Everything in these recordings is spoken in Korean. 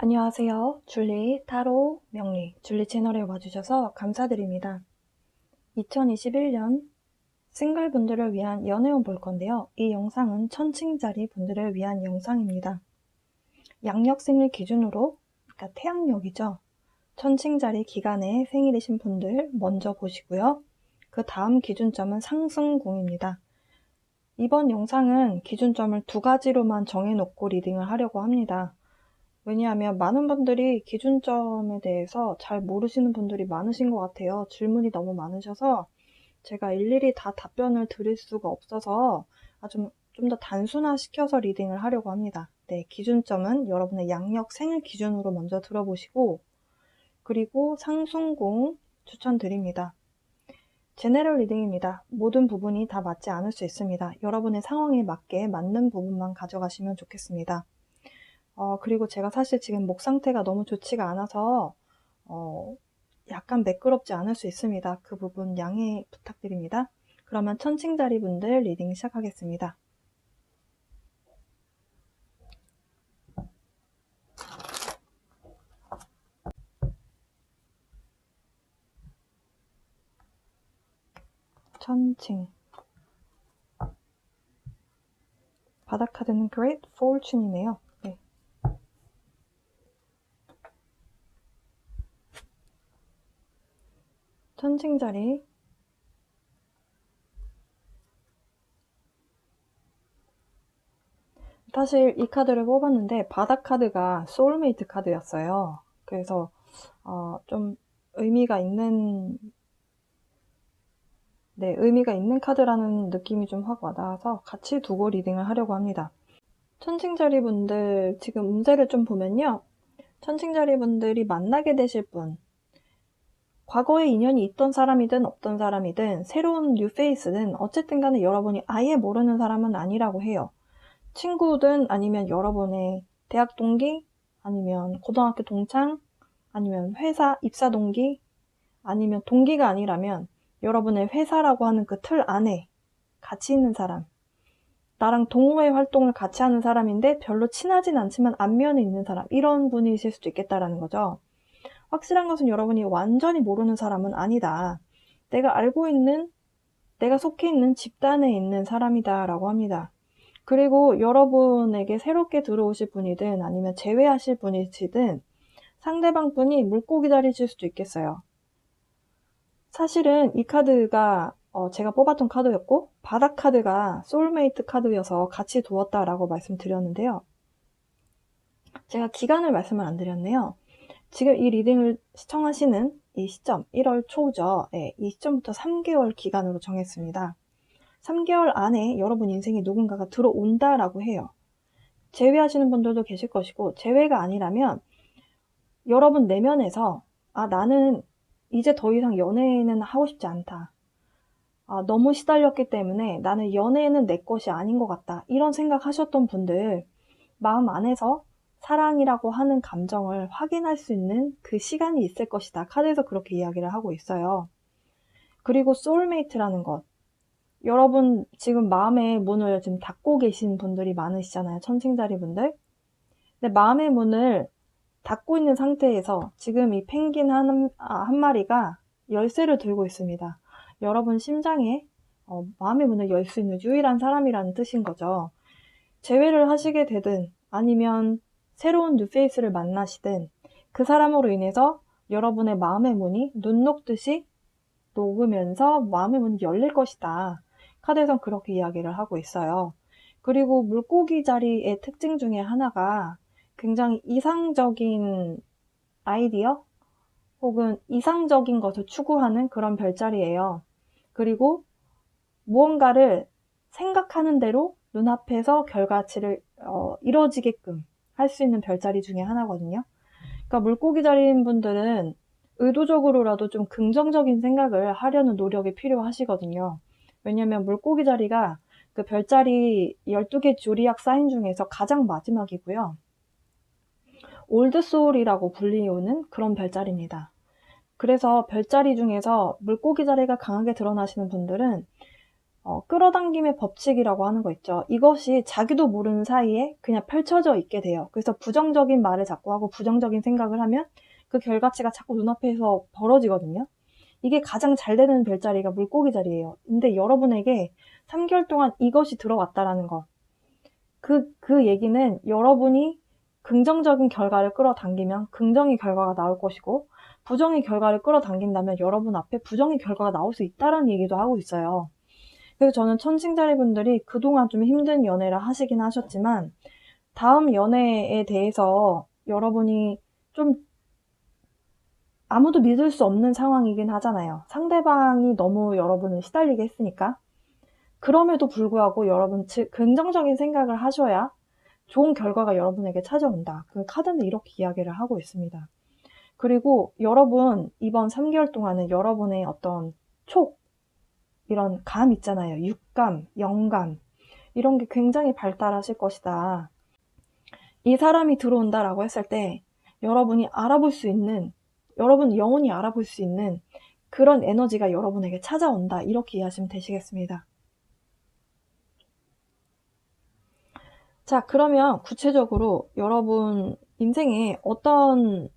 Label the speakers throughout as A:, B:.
A: 안녕하세요. 줄리 타로 명리 줄리 채널에 와주셔서 감사드립니다. 2021년 싱글 분들을 위한 연애운 볼 건데요. 이 영상은 천칭자리 분들을 위한 영상입니다. 양력 생일 기준으로, 그러니까 태양력이죠. 천칭자리 기간에 생일이신 분들 먼저 보시고요. 그 다음 기준점은 상승궁입니다. 이번 영상은 기준점을 두 가지로만 정해놓고 리딩을 하려고 합니다. 왜냐하면 많은 분들이 기준점에 대해서 잘 모르시는 분들이 많으신 것 같아요. 질문이 너무 많으셔서 제가 일일이 다 답변을 드릴 수가 없어서 좀 좀 더 단순화시켜서 리딩을 하려고 합니다. 네, 기준점은 여러분의 양력 생일 기준으로 먼저 들어보시고 그리고 상승공 추천드립니다. 제네럴 리딩입니다. 모든 부분이 다 맞지 않을 수 있습니다. 여러분의 상황에 맞게 맞는 부분만 가져가시면 좋겠습니다. 어, 그리고 제가 사실 지금 목 상태가 너무 좋지가 않아서, 어, 약간 매끄럽지 않을 수 있습니다. 그 부분 양해 부탁드립니다. 그러면 천칭자리 분들 리딩 시작하겠습니다. 천칭 바닥 카드는 Great Fortune이네요. 네. 천칭자리 사실 이 카드를 뽑았는데 바닥 카드가 소울메이트 카드였어요. 그래서 어, 좀 의미가 있는 네, 의미가 있는 카드라는 느낌이 좀 확 와닿아서 같이 두고 리딩을 하려고 합니다. 천칭자리 분들 지금 운세를 좀 보면요. 천칭자리 분들이 만나게 되실 분, 과거에 인연이 있던 사람이든 없던 사람이든 새로운 뉴페이스든 어쨌든 간에 여러분이 아예 모르는 사람은 아니라고 해요. 친구든 아니면 여러분의 대학 동기 아니면 고등학교 동창 아니면 회사 입사 동기 아니면 동기가 아니라면 여러분의 회사라고 하는 그 틀 안에 같이 있는 사람 나랑 동호회 활동을 같이 하는 사람인데 별로 친하진 않지만 안면에 있는 사람 이런 분이실 수도 있겠다라는 거죠. 확실한 것은 여러분이 완전히 모르는 사람은 아니다. 내가 알고 있는, 내가 속해 있는 집단에 있는 사람이다 라고 합니다. 그리고 여러분에게 새롭게 들어오실 분이든 아니면 제외하실 분이시든 상대방 분이 물고기 다리실 수도 있겠어요. 사실은 이 카드가 어 제가 뽑았던 카드였고 바닥 카드가 소울메이트 카드여서 같이 두었다라고 말씀드렸는데요. 제가 기간을 말씀을 안 드렸네요. 지금 이 리딩을 시청하시는 이 시점, 1월 초죠. 네, 이 시점부터 3개월 기간으로 정했습니다. 3개월 안에 여러분 인생에 누군가가 들어온다라고 해요. 제외하시는 분들도 계실 것이고, 제외가 아니라면 여러분 내면에서, 아, 나는 이제 더 이상 연애는 하고 싶지 않다. 아, 너무 시달렸기 때문에 나는 연애는 내 것이 아닌 것 같다. 이런 생각 하셨던 분들, 마음 안에서 사랑이라고 하는 감정을 확인할 수 있는 그 시간이 있을 것이다. 카드에서 그렇게 이야기를 하고 있어요. 그리고 소울메이트라는 것. 여러분 지금 마음의 문을 지금 닫고 계신 분들이 많으시잖아요. 천칭자리 분들. 근데 마음의 문을 닫고 있는 상태에서 지금 이 펭귄 한, 아, 한 마리가 열쇠를 들고 있습니다. 여러분 심장에 어, 마음의 문을 열 수 있는 유일한 사람이라는 뜻인 거죠. 재회를 하시게 되든 아니면 새로운 뉴페이스를 만나시든 그 사람으로 인해서 여러분의 마음의 문이 눈 녹듯이 녹으면서 마음의 문이 열릴 것이다. 카드에선 그렇게 이야기를 하고 있어요. 그리고 물고기 자리의 특징 중에 하나가 굉장히 이상적인 아이디어 혹은 이상적인 것을 추구하는 그런 별자리예요. 그리고 무언가를 생각하는 대로 눈앞에서 결과치를 어, 이뤄지게끔 할 수 있는 별자리 중에 하나거든요. 그러니까 물고기 자리인 분들은 의도적으로라도 좀 긍정적인 생각을 하려는 노력이 필요하시거든요. 왜냐면 물고기 자리가 그 별자리 12개 조리약 사인 중에서 가장 마지막이고요. 올드 소울이라고 불리우는 그런 별자리입니다. 그래서 별자리 중에서 물고기 자리가 강하게 드러나시는 분들은 어, 끌어당김의 법칙이라고 하는 거 있죠. 이것이 자기도 모르는 사이에 그냥 펼쳐져 있게 돼요. 그래서 부정적인 말을 자꾸 하고 부정적인 생각을 하면 그 결과치가 자꾸 눈앞에서 벌어지거든요. 이게 가장 잘 되는 별자리가 물고기 자리예요. 근데 여러분에게 3개월 동안 이것이 들어왔다라는 것. 그, 그 얘기는 여러분이 긍정적인 결과를 끌어당기면 긍정의 결과가 나올 것이고, 부정의 결과를 끌어당긴다면 여러분 앞에 부정의 결과가 나올 수 있다는 얘기도 하고 있어요. 그래서 저는 천칭자리 분들이 그동안 좀 힘든 연애를 하시긴 하셨지만, 다음 연애에 대해서 여러분이 좀 아무도 믿을 수 없는 상황이긴 하잖아요. 상대방이 너무 여러분을 시달리게 했으니까. 그럼에도 불구하고 여러분 긍정적인 생각을 하셔야 좋은 결과가 여러분에게 찾아온다. 그 카드는 이렇게 이야기를 하고 있습니다. 그리고 여러분 이번 3개월 동안은 여러분의 어떤 촉 이런 감 있잖아요. 육감, 영감 이런 게 굉장히 발달하실 것이다. 이 사람이 들어온다라고 했을 때 여러분이 알아볼 수 있는 여러분 영원히 알아볼 수 있는 그런 에너지가 여러분에게 찾아온다. 이렇게 이해하시면 되시겠습니다. 자, 그러면 구체적으로 여러분 인생에 어떤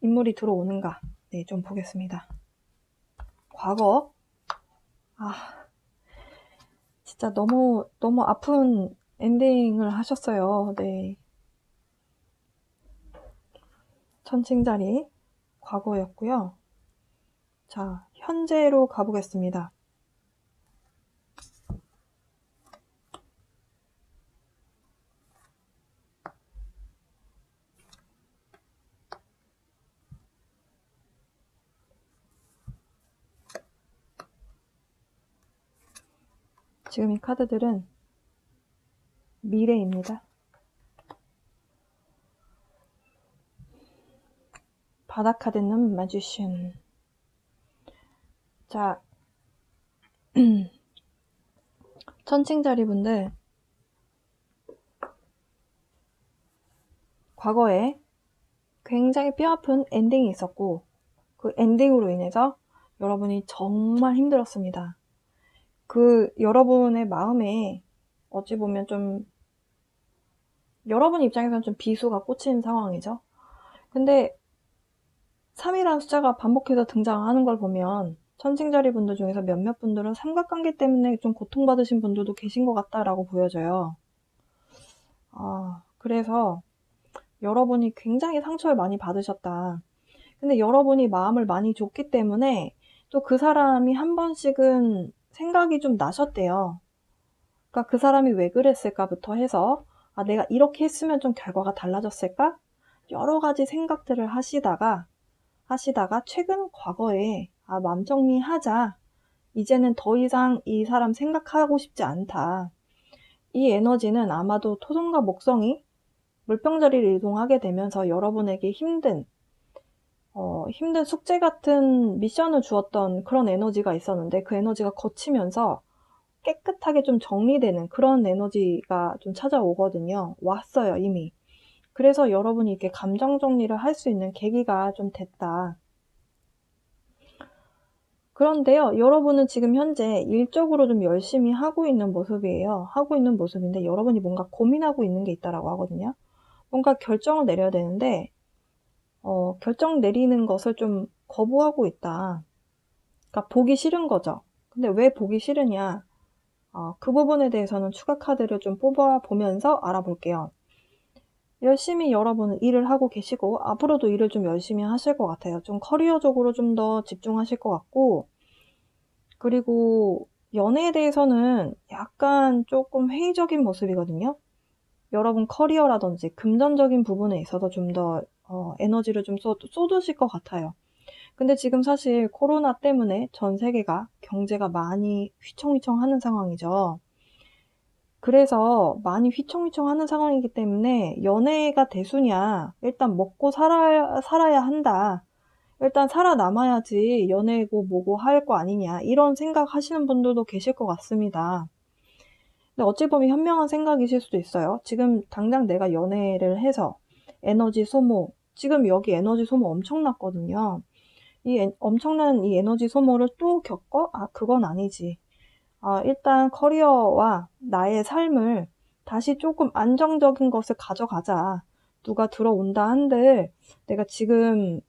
A: 인물이 들어오는가, 네, 좀 보겠습니다. 과거. 아, 진짜 너무, 너무 아픈 엔딩을 하셨어요. 네. 천칭자리. 과거였고요. 자, 현재로 가보겠습니다. 지금 이 카드들은 미래입니다. 바닥카 드는 마주션. 자, 천칭자리 분들, 과거에 굉장히 뼈아픈 엔딩이 있었고, 그 엔딩으로 인해서 여러분이 정말 힘들었습니다. 그 여러분의 마음에 어찌 보면 좀 여러분 입장에서는 좀 비수가 꽂힌 상황이죠. 근데 3이라는 숫자가 반복해서 등장하는 걸 보면 천칭자리 분들 중에서 몇몇 분들은 삼각관계 때문에 좀 고통받으신 분들도 계신 것 같다라고 보여져요. 아, 그래서 여러분이 굉장히 상처를 많이 받으셨다. 근데 여러분이 마음을 많이 줬기 때문에 또 그 사람이 한 번씩은 생각이 좀 나셨대요. 그러니까 그 사람이 왜 그랬을까부터 해서 아, 내가 이렇게 했으면 좀 결과가 달라졌을까? 여러 가지 생각들을 하시다가 하시다가 최근 과거에 아, 맘 정리하자. 이제는 더 이상 이 사람 생각하고 싶지 않다. 이 에너지는 아마도 토성과 목성이 물병자리를 이동하게 되면서 여러분에게 힘든 어, 힘든 숙제 같은 미션을 주었던 그런 에너지가 있었는데 그 에너지가 거치면서 깨끗하게 좀 정리되는 그런 에너지가 좀 찾아오거든요. 왔어요, 이미. 그래서 여러분이 이렇게 감정 정리를 할 수 있는 계기가 좀 됐다. 그런데요, 여러분은 지금 현재 일적으로 좀 열심히 하고 있는 모습이에요. 하고 있는 모습인데 여러분이 뭔가 고민하고 있는 게 있다라고 하거든요. 뭔가 결정을 내려야 되는데, 어, 결정 내리는 것을 좀 거부하고 있다. 그러니까 보기 싫은 거죠. 근데 왜 보기 싫으냐? 어, 그 부분에 대해서는 추가 카드를 좀 뽑아 보면서 알아볼게요. 열심히 여러분은 일을 하고 계시고 앞으로도 일을 좀 열심히 하실 것 같아요. 좀 커리어적으로 좀 더 집중하실 것 같고 그리고 연애에 대해서는 약간 조금 회의적인 모습이거든요. 여러분 커리어라든지 금전적인 부분에 있어서 좀 더 어, 에너지를 좀 쏟, 쏟으실 것 같아요. 근데 지금 사실 코로나 때문에 전 세계가 경제가 많이 휘청휘청 하는 상황이죠. 그래서 많이 휘청휘청 하는 상황이기 때문에 연애가 대수냐 일단 먹고 살아, 살아야 한다. 일단 살아남아야지 연애고 뭐고 할 거 아니냐. 이런 생각 하시는 분들도 계실 것 같습니다. 근데 어찌 보면 현명한 생각이실 수도 있어요. 지금 당장 내가 연애를 해서 에너지 소모 지금 여기 에너지 소모 엄청났거든요 이 에, 엄청난 이 에너지 소모를 또 겪어? 아 그건 아니지 어, 일단 커리어와 나의 삶을 다시 조금 안정적인 것을 가져가자. 누가 들어온다 한들 내가 지금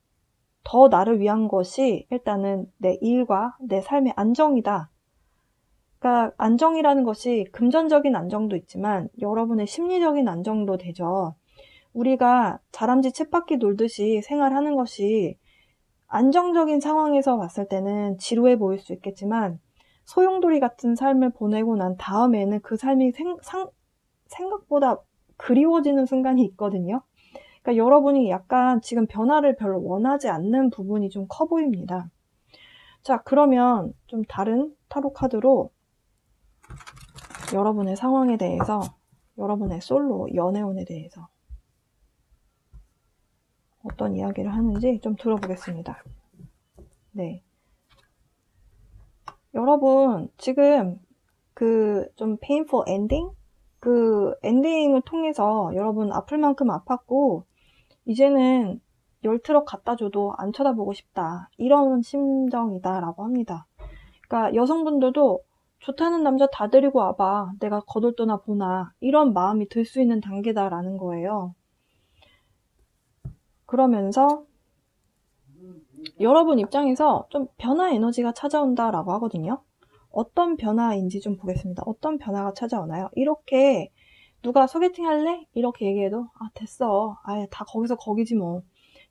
A: 더 나를 위한 것이 일단은 내 일과 내 삶의 안정이다. 그러니까 안정이라는 것이 금전적인 안정도 있지만 여러분의 심리적인 안정도 되죠. 우리가 다람쥐 쳇바퀴 놀듯이 생활하는 것이 안정적인 상황에서 봤을 때는 지루해 보일 수 있겠지만 소용돌이 같은 삶을 보내고 난 다음에는 그 삶이 생, 상, 생각보다 그리워지는 순간이 있거든요. 그러니까 여러분이 약간 지금 변화를 별로 원하지 않는 부분이 좀 커 보입니다. 자, 그러면 좀 다른 타로 카드로 여러분의 상황에 대해서, 여러분의 솔로 연애운에 대해서 어떤 이야기를 하는지 좀 들어보겠습니다. 네. 여러분, 지금 그 좀 painful ending? 그 엔딩을 통해서 여러분 아플 만큼 아팠고, 이제는 열트럭 갖다 줘도 안 쳐다보고 싶다. 이런 심정이다라고 합니다. 그러니까 여성분들도 좋다는 남자 다 데리고 와봐. 내가 거들떠나 보나. 이런 마음이 들 수 있는 단계다라는 거예요. 그러면서 여러분 입장에서 좀 변화 에너지가 찾아온다라고 하거든요. 어떤 변화인지 좀 보겠습니다. 어떤 변화가 찾아오나요? 이렇게 누가 소개팅 할래? 이렇게 얘기해도 아 됐어. 아예 다 거기서 거기지 뭐.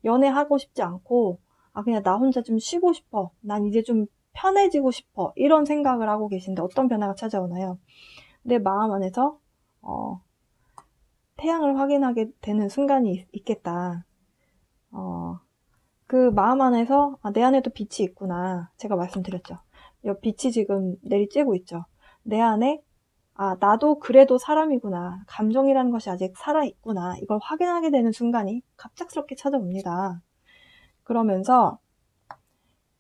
A: 연애하고 싶지 않고 아 그냥 나 혼자 좀 쉬고 싶어. 난 이제 좀 편해지고 싶어. 이런 생각을 하고 계신데 어떤 변화가 찾아오나요? 내 마음 안에서 어, 태양을 확인하게 되는 순간이 있, 겠다 어, 그 마음 안에서 아, 내 안에도 빛이 있구나. 제가 말씀드렸죠. 이 빛이 지금 내리쬐고 있죠. 내 안에 아, 나도 그래도 사람이구나. 감정이라는 것이 아직 살아있구나. 이걸 확인하게 되는 순간이 갑작스럽게 찾아옵니다. 그러면서,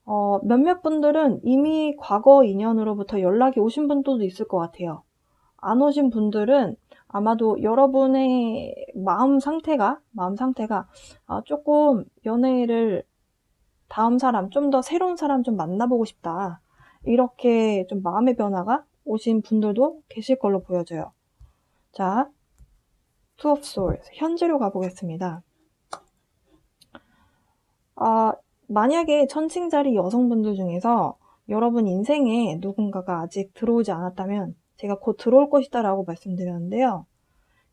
A: 어, 몇몇 분들은 이미 과거 인연으로부터 연락이 오신 분들도 있을 것 같아요. 안 오신 분들은 아마도 여러분의 마음 상태가, 마음 상태가, 아, 조금 연애를 다음 사람, 좀 더 새로운 사람 좀 만나보고 싶다. 이렇게 좀 마음의 변화가 오신 분들도 계실 걸로 보여져요. 자, Two of Swords. 현재로 가보겠습니다. 아, 만약에 천칭자리 여성분들 중에서 여러분 인생에 누군가가 아직 들어오지 않았다면 제가 곧 들어올 것이다 라고 말씀드렸는데요.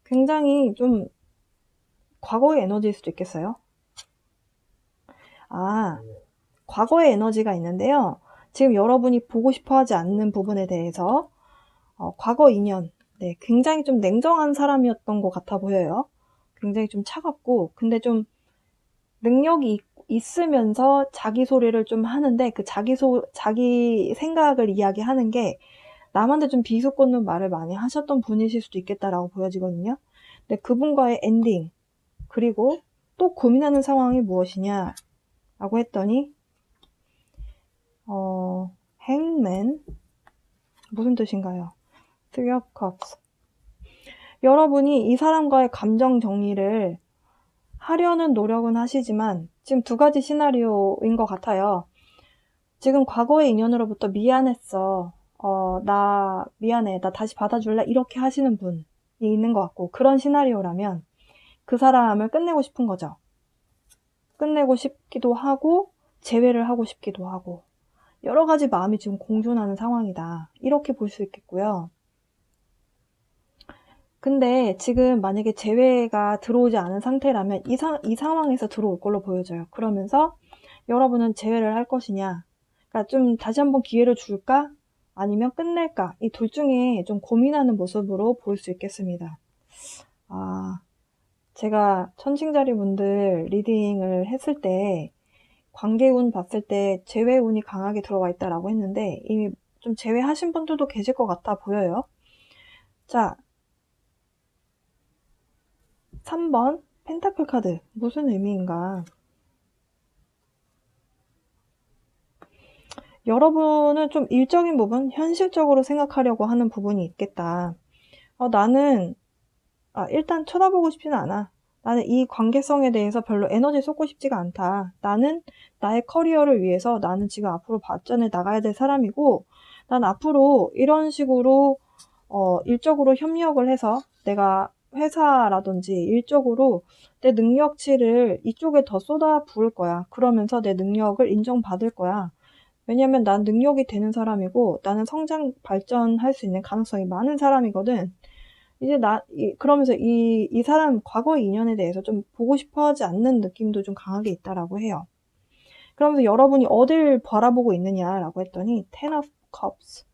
A: 굉장히 좀 과거의 에너지일 수도 있겠어요. 아, 과거의 에너지가 있는데요. 지금 여러분이 보고 싶어 하지 않는 부분에 대해서 어, 과거 인연, 네, 굉장히 좀 냉정한 사람이었던 것 같아 보여요. 굉장히 좀 차갑고, 근데 좀 능력이 있, 있으면서 자기 소리를 좀 하는데 그 자기 소, 자기 생각을 이야기하는 게 남한테 좀 비속꽂는 말을 많이 하셨던 분이실 수도 있겠다라고 보여지거든요. 근데 그분과의 엔딩, 그리고 또 고민하는 상황이 무엇이냐? 라고 했더니, 어, 행맨 무슨 뜻인가요? Three of Cups. 여러분이 이 사람과의 감정 정리를 하려는 노력은 하시지만 지금 두 가지 시나리오인 것 같아요. 지금 과거의 인연으로부터 미안했어. 어, 나 미안해. 나 다시 받아줄래? 이렇게 하시는 분이 있는 것 같고 그런 시나리오라면 그 사람을 끝내고 싶은 거죠. 끝내고 싶기도 하고 재회를 하고 싶기도 하고 여러 가지 마음이 지금 공존하는 상황이다. 이렇게 볼 수 있겠고요. 근데 지금 만약에 재회가 들어오지 않은 상태라면 이, 사, 이 상황에서 들어올 걸로 보여져요. 그러면서 여러분은 재회를 할 것이냐. 그러니까 좀 다시 한번 기회를 줄까? 아니면 끝낼까? 이 둘 중에 좀 고민하는 모습으로 볼수 있겠습니다. 아, 제가 천칭자리 분들 리딩을 했을 때 관계운 봤을 때 제외운이 강하게 들어와 있다라고 했는데 이미 좀 제외하신 분들도 계실 것 같아 보여요. 자, 3번 펜타클 카드 무슨 의미인가? 여러분은 좀 일적인 부분, 현실적으로 생각하려고 하는 부분이 있겠다. 어, 나는 아, 일단 쳐다보고 싶지는 않아. 나는 이 관계성에 대해서 별로 에너지 쏟고 싶지가 않다. 나는 나의 커리어를 위해서 나는 지금 앞으로 발전해 나가야 될 사람이고 난 앞으로 이런 식으로 어, 일적으로 협력을 해서 내가 회사라든지 일적으로 내 능력치를 이쪽에 더 쏟아 부을 거야. 그러면서 내 능력을 인정받을 거야. 왜냐면 난 능력이 되는 사람이고 나는 성장 발전할 수 있는 가능성이 많은 사람이거든. 이제 나 이, 그러면서 이, 이 사람 과거의 인연에 대해서 좀 보고 싶어 하지 않는 느낌도 좀 강하게 있다라고 해요. 그러면서 여러분이 어딜 바라보고 있느냐라고 했더니 Ten of Cups.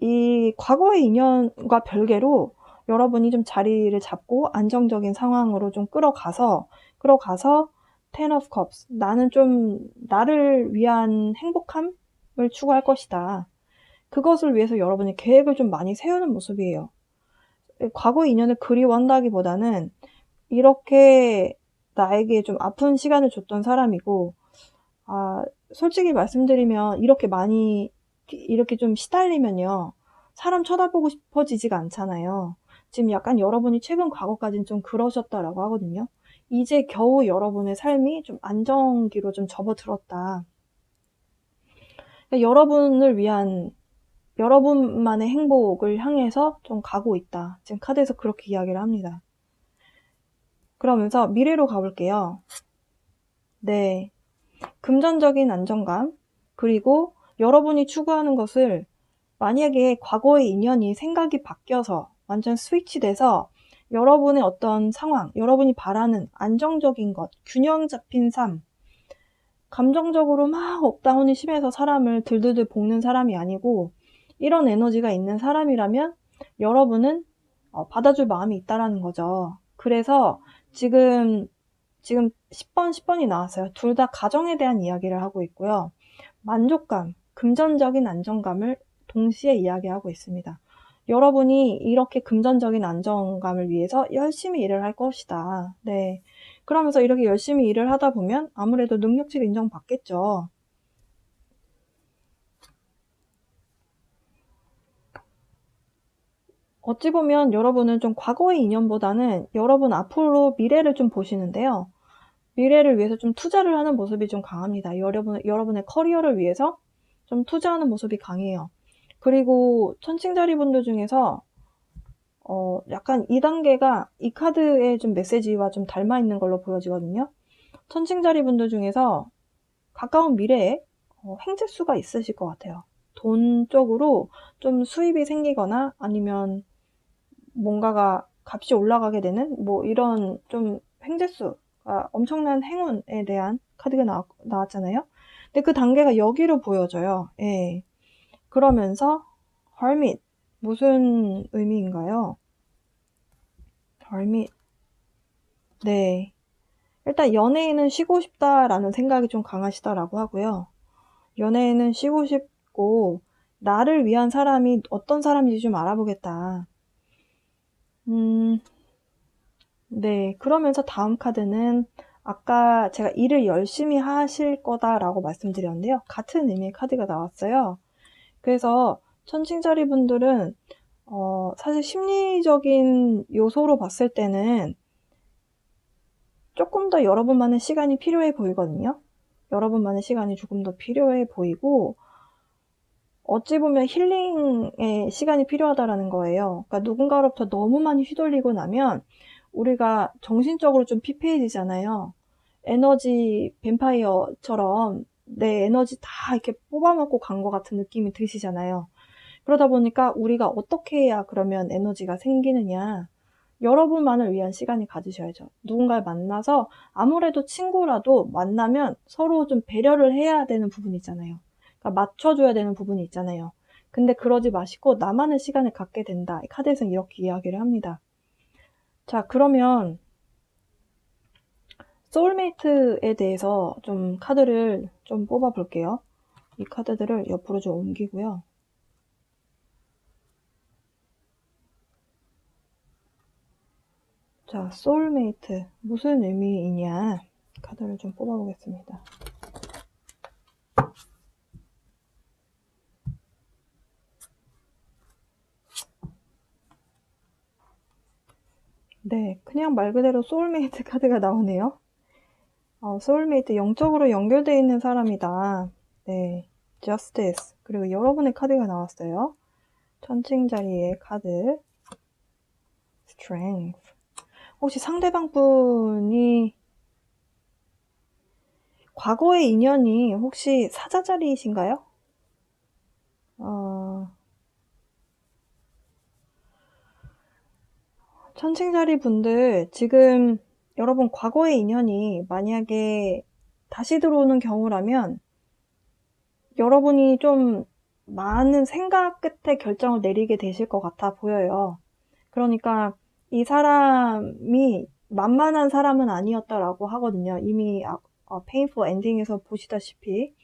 A: 이 과거의 인연과 별개로 여러분이 좀 자리를 잡고 안정적인 상황으로 좀 끌어가서 끌어가서 Ten of Cups. 나는 좀 나를 위한 행복함을 추구할 것이다. 그것을 위해서 여러분이 계획을 좀 많이 세우는 모습이에요. 과거 인연을 그리워한다기보다는 이렇게 나에게 좀 아픈 시간을 줬던 사람이고, 아, 솔직히 말씀드리면 이렇게 많이, 이렇게 좀 시달리면요. 사람 쳐다보고 싶어지지가 않잖아요. 지금 약간 여러분이 최근 과거까지는 좀 그러셨다라고 하거든요. 이제 겨우 여러분의 삶이 좀 안정기로 좀 접어들었다. 여러분을 위한 여러분만의 행복을 향해서 좀 가고 있다. 지금 카드에서 그렇게 이야기를 합니다. 그러면서 미래로 가볼게요. 네. 금전적인 안정감, 그리고 여러분이 추구하는 것을 만약에 과거의 인연이 생각이 바뀌어서 완전 스위치돼서 여러분의 어떤 상황, 여러분이 바라는 안정적인 것, 균형 잡힌 삶, 감정적으로 막 업다운이 심해서 사람을 들들들 볶는 사람이 아니고 이런 에너지가 있는 사람이라면 여러분은 어, 받아줄 마음이 있다라는 거죠. 그래서 지금 지금 10번, 10번이 나왔어요. 둘 다 가정에 대한 이야기를 하고 있고요. 만족감, 금전적인 안정감을 동시에 이야기하고 있습니다. 여러분이 이렇게 금전적인 안정감을 위해서 열심히 일을 할 것이다. 네. 그러면서 이렇게 열심히 일을 하다 보면 아무래도 능력치를 인정받겠죠. 어찌 보면 여러분은 좀 과거의 인연보다는 여러분 앞으로 미래를 좀 보시는데요. 미래를 위해서 좀 투자를 하는 모습이 좀 강합니다. 여러분, 여러분의 커리어를 위해서 좀 투자하는 모습이 강해요. 그리고 천칭자리 분들 중에서 어, 약간 2단계가 이 카드의 좀 메시지와 좀 닮아 있는 걸로 보여지거든요. 천칭자리 분들 중에서 가까운 미래에 어, 행재수가 있으실 것 같아요. 돈 쪽으로 좀 수입이 생기거나 아니면 뭔가가 값이 올라가게 되는 뭐 이런 좀 횡재수가 엄청난 행운에 대한 카드가 나왔, 나왔 잖아요. 근데 그 단계가 여기로 보여져요. 예. 그러면서 hermit 무슨 의미인가요? hermit 네. 일단 연애인은 쉬고 싶다라는 생각이 좀 강하시다라고 하고요. 연애인은 쉬고 싶고 나를 위한 사람이 어떤 사람인지 좀 알아보겠다. 음, 네. 그러면서 다음 카드는 아까 제가 일을 열심히 하실 거다라고 말씀드렸는데요. 같은 의미의 카드가 나왔어요. 그래서 천칭자리 분들은 어, 사실 심리적인 요소로 봤을 때는 조금 더 여러분만의 시간이 필요해 보이거든요. 여러분만의 시간이 조금 더 필요해 보이고 어찌 보면 힐링의 시간이 필요하다라는 거예요. 그러니까 누군가로부터 너무 많이 휘둘리고 나면 우리가 정신적으로 좀 피폐해지잖아요. 에너지 뱀파이어처럼 내 에너지 다 이렇게 뽑아먹고 간 것 같은 느낌이 드시잖아요. 그러다 보니까 우리가 어떻게 해야 그러면 에너지가 생기느냐. 여러분만을 위한 시간이 가지셔야죠. 누군가를 만나서 아무래도 친구라도 만나면 서로 좀 배려를 해야 되는 부분이 있잖아요. 그러니까 맞춰줘야 되는 부분이 있잖아요. 근데 그러지 마시고 나만의 시간을 갖게 된다. 카드에서는 이렇게 이야기를 합니다. 자, 그러면 소울메이트에 대해서 좀 카드를 좀 뽑아 볼게요. 이 카드들을 옆으로 좀 옮기고요. 자, 소울메이트 무슨 의미이냐 카드를 좀 뽑아 보겠습니다. 네, 그냥 말 그대로 소울메이트 카드가 나오네요. 어, 소울메이트 영적으로 연결되어 있는 사람이다. 네, justice. 그리고 여러분의 카드가 나왔어요. 천칭 자리의 카드. strength. 혹시 상대방 분이 과거의 인연이 혹시 사자 자리이신가요? 어, 천칭 자리 분들, 지금 여러분 과거의 인연이 만약에 다시 들어오는 경우라면 여러분이 좀 많은 생각 끝에 결정을 내리게 되실 것 같아 보여요. 그러니까 이 사람이 만만한 사람은 아니었다라고 하거든요. 이미 어, 페인풀 엔딩에서 보시다시피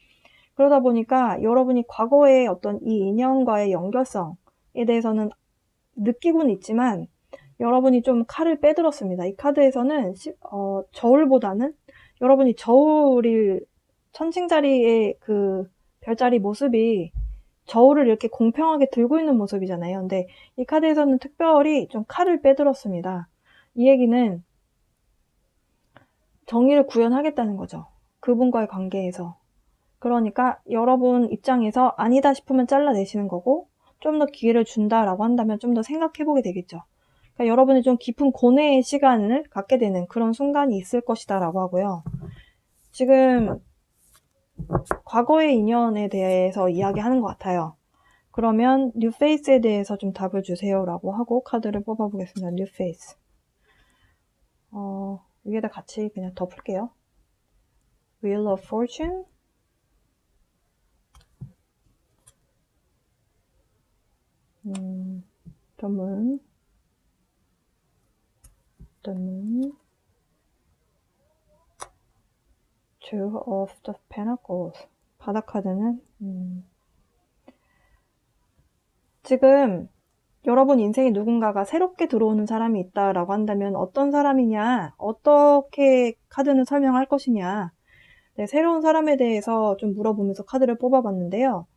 A: 그러다 보니까 여러분이 과거의 어떤 이 인연과의 연결성에 대해서는 느끼고는 있지만 여러분이 좀 칼을 빼들었습니다. 이 카드에서는 어, 저울보다는 여러분이 저울일 천칭자리의 그 별자리 모습이 저울을 이렇게 공평하게 들고 있는 모습이잖아요. 근데 이 카드에서는 특별히 좀 칼을 빼들었습니다. 이 얘기는 정의를 구현하겠다는 거죠. 그분과의 관계에서. 그러니까 여러분 입장에서 아니다 싶으면 잘라내시는 거고 좀 더 기회를 준다라고 한다면 좀 더 생각해보게 되겠죠. 그러니까 여러분이 좀 깊은 고뇌의 시간을 갖게 되는 그런 순간이 있을 것이다 라고 하고요. 지금 과거의 인연에 대해서 이야기하는 것 같아요. 그러면 뉴페이스에 대해서 좀 답을 주세요 라고 하고 카드를 뽑아보겠습니다. 뉴페이스. 어, 위에다 같이 그냥 덮을게요. Wheel of Fortune. 음, moon. The. Two of the Pentacles. 바닥 카드는, 음, 지금 여러분 인생에 누군가가 새롭게 들어오는 사람이 있다라고 한다면 어떤 사람이냐, 어떻게 카드는 설명할 것이냐, 네, 새로운 사람에 대해서 좀 물어보면서 카드를 뽑아봤는데요.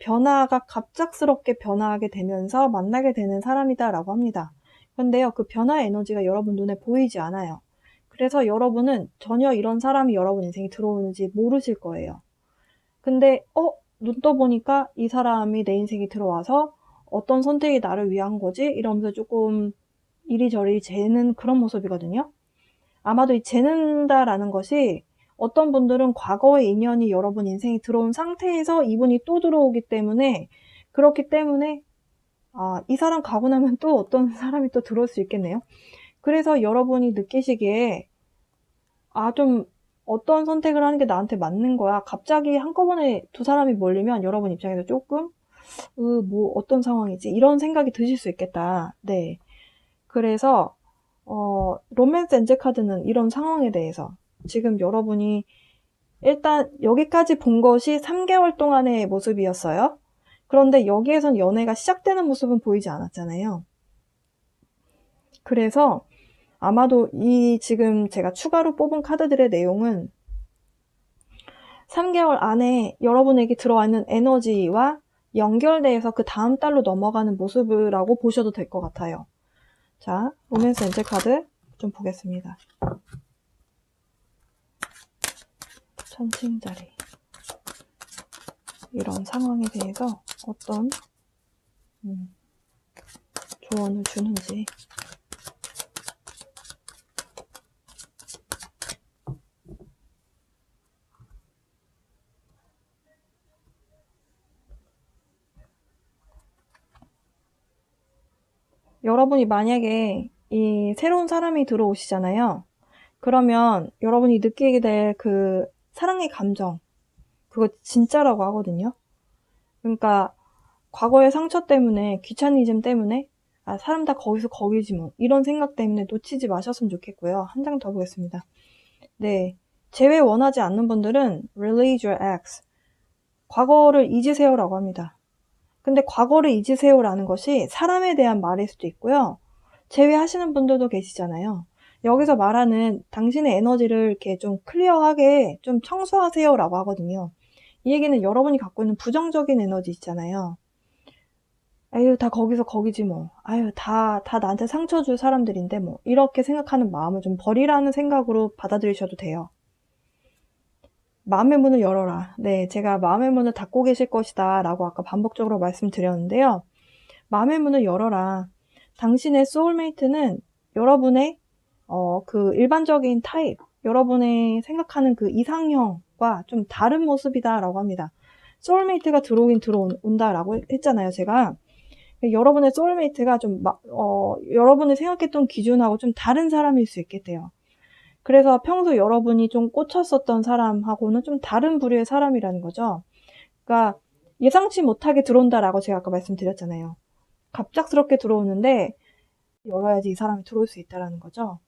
A: 변화가 갑작스럽게 변화하게 되면서 만나게 되는 사람이다라고 합니다. 그런데요, 그 변화의 에너지가 여러분 눈에 보이지 않아요. 그래서 여러분은 전혀 이런 사람이 여러분 인생에 들어오는지 모르실 거예요. 근데, 어? 눈 떠보니까 이 사람이 내 인생에 들어와서 어떤 선택이 나를 위한 거지? 이러면서 조금 이리저리 재는 그런 모습이거든요. 아마도 이 재는다라는 것이 어떤 분들은 과거의 인연이 여러분 인생에 들어온 상태에서 이분이 또 들어오기 때문에 그렇기 때문에 아, 이 사람 가고 나면 또 어떤 사람이 또 들어올 수 있겠네요. 그래서 여러분이 느끼시기에 아, 좀 어떤 선택을 하는 게 나한테 맞는 거야. 갑자기 한꺼번에 두 사람이 몰리면 여러분 입장에서 조금 으, 뭐 어떤 상황이지? 이런 생각이 드실 수 있겠다. 네. 그래서 어, 로맨스 엔젤 카드는 이런 상황에 대해서 지금 여러분이 일단 여기까지 본 것이 3개월 동안의 모습이었어요. 그런데 여기에선 연애가 시작되는 모습은 보이지 않았잖아요. 그래서 아마도 이 지금 제가 추가로 뽑은 카드들의 내용은 3개월 안에 여러분에게 들어와 있는 에너지와 연결돼서 그 다음 달로 넘어가는 모습이라고 보셔도 될 것 같아요. 자, 로맨스 엔젤 카드 좀 보겠습니다. 천칭자리. 이런 상황에 대해서 어떤 음, 조언을 주는지 여러분이 만약에 이 새로운 사람이 들어오시잖아요. 그러면 여러분이 느끼게 될 그 사랑의 감정, 그거 진짜라고 하거든요. 그러니까 과거의 상처 때문에, 귀차니즘 때문에, 아, 사람 다 거기서 거기지 뭐. 이런 생각 때문에 놓치지 마셨으면 좋겠고요. 한 장 더 보겠습니다. 네. 재회 원하지 않는 분들은 release your ex. 과거를 잊으세요라고 합니다. 근데 과거를 잊으세요라는 것이 사람에 대한 말일 수도 있고요. 제외하시는 분들도 계시잖아요. 여기서 말하는 당신의 에너지를 이렇게 좀 클리어하게 좀 청소하세요라고 하거든요. 이 얘기는 여러분이 갖고 있는 부정적인 에너지 있잖아요. 아유, 다 거기서 거기지 뭐. 아유, 다, 다 나한테 상처 줄 사람들인데 뭐. 이렇게 생각하는 마음을 좀 버리라는 생각으로 받아들이셔도 돼요. 마음의 문을 열어라. 네, 제가 마음의 문을 닫고 계실 것이다. 라고 아까 반복적으로 말씀드렸는데요. 마음의 문을 열어라. 당신의 소울메이트는 여러분의, 어, 그 일반적인 타입, 여러분의 생각하는 그 이상형 과 좀 다른 모습이다. 라고 합니다. 소울메이트가 들어오긴 들어온다라고 했잖아요, 제가. 여러분의 소울메이트가 좀, 막, 어, 여러분이 생각했던 기준하고 좀 다른 사람일 수 있겠대요. 그래서 평소 여러분이 좀 꽂혔었던 사람하고는 좀 다른 부류의 사람이라는 거죠. 그러니까 예상치 못하게 들어온다라고 제가 아까 말씀드렸잖아요. 갑작스럽게 들어오는데 열어야지 이 사람이 들어올 수 있다라는 거죠.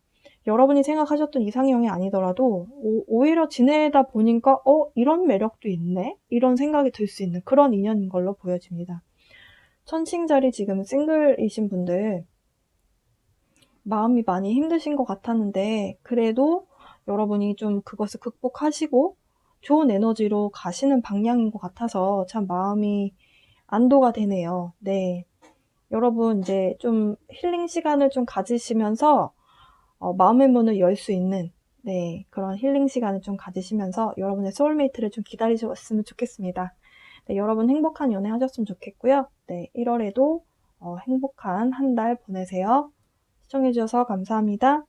A: 여러분이 생각하셨던 이상형이 아니더라도 오, 히려 지내다 보니까 어 이런 매력도 있네 이런 생각이 들 수 있는 그런 인연인 걸로 보여집니다. 천칭자리 지금 싱글이신 분들 마음이 많이 힘드신 것 같았는데 그래도 여러분이 좀 그것을 극복하시고 좋은 에너지로 가시는 방향인 것 같아서 참 마음이 안도가 되네요. 네. 여러분 이제 좀 힐링 시간을 좀 가지시면서 어, 마음의 문을 열 수 있는 네, 그런 힐링 시간을 좀 가지시면서 여러분의 소울메이트를 좀 기다리셨으면 좋겠습니다. 네, 여러분 행복한 연애 하셨으면 좋겠고요. 네, 1월에도 어, 행복한 한 달 보내세요. 시청해주셔서 감사합니다.